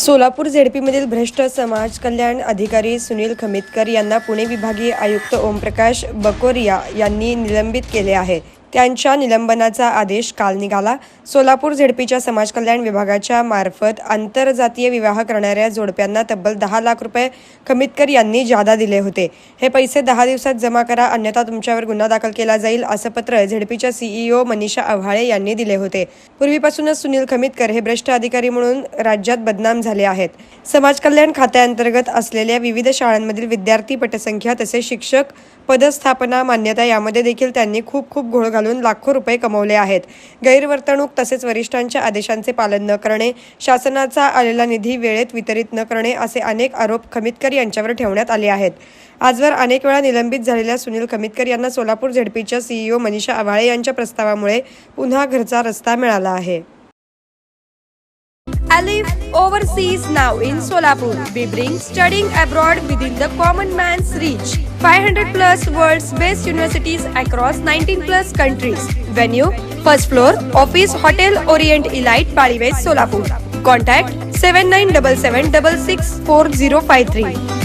सोलापूर झेडपीमधील भ्रष्ट समाज कल्याण अधिकारी सुनील खमितकर यांना पुणे विभागीय आयुक्त ओमप्रकाश बकोरिया यांनी निलंबित केले आहे. त्यांच्या निलंबनाचा आदेश काल निघाला. सोलापूर झेडपीच्या समाज कल्याण विभागाच्या मार्फत आंतरजातीय विवाह करणाऱ्या जोडप्यांना तब्बल दहा लाख रुपये खमितकर यांनी जादा दिले होते. हे पैसे दहा दिवसात जमा करा अन्यथा तुमच्यावर गुन्हा दाखल केला जाईल असं पत्र झेडपीच्या सीईओ मनीषा आव्हाळे यांनी दिले होते. पूर्वीपासूनच सुनील खमितकर हे भ्रष्ट अधिकारी म्हणून राज्यात बदनाम झाले आहेत. समाज कल्याण खात्याअंतर्गत असलेल्या विविध शाळांमधील विद्यार्थी पटसंख्या तसेच शिक्षक पदस्थापना मान्यता यामध्ये देखील त्यांनी खूप खूप घोळ घालून लाखो रुपये कमवले आहेत. गैरवर्तणूक तसेच वरिष्ठांच्या आदेशांचे पालन न करणे शासनाचा आलेला निधी वेळेत वितरित न करणे असे अनेक आरोप खमितकर यांच्यावर ठेवण्यात आले आहेत. आजवर अनेक वेळा निलंबित झालेल्या सुनील खमितकर यांना सोलापूर झेडपीच्या सीईओ मनीषा आवाळे यांच्या प्रस्तावामुळे पुन्हा घरचा रस्ता मिळाला आहे. Alif overseas now in Solapur. We bring studying abroad within the common man's reach. 500 plus world's best universities across 19 plus countries. Venue First floor Office Hotel Orient Elite Paliwes Solapur. Contact 7977664053.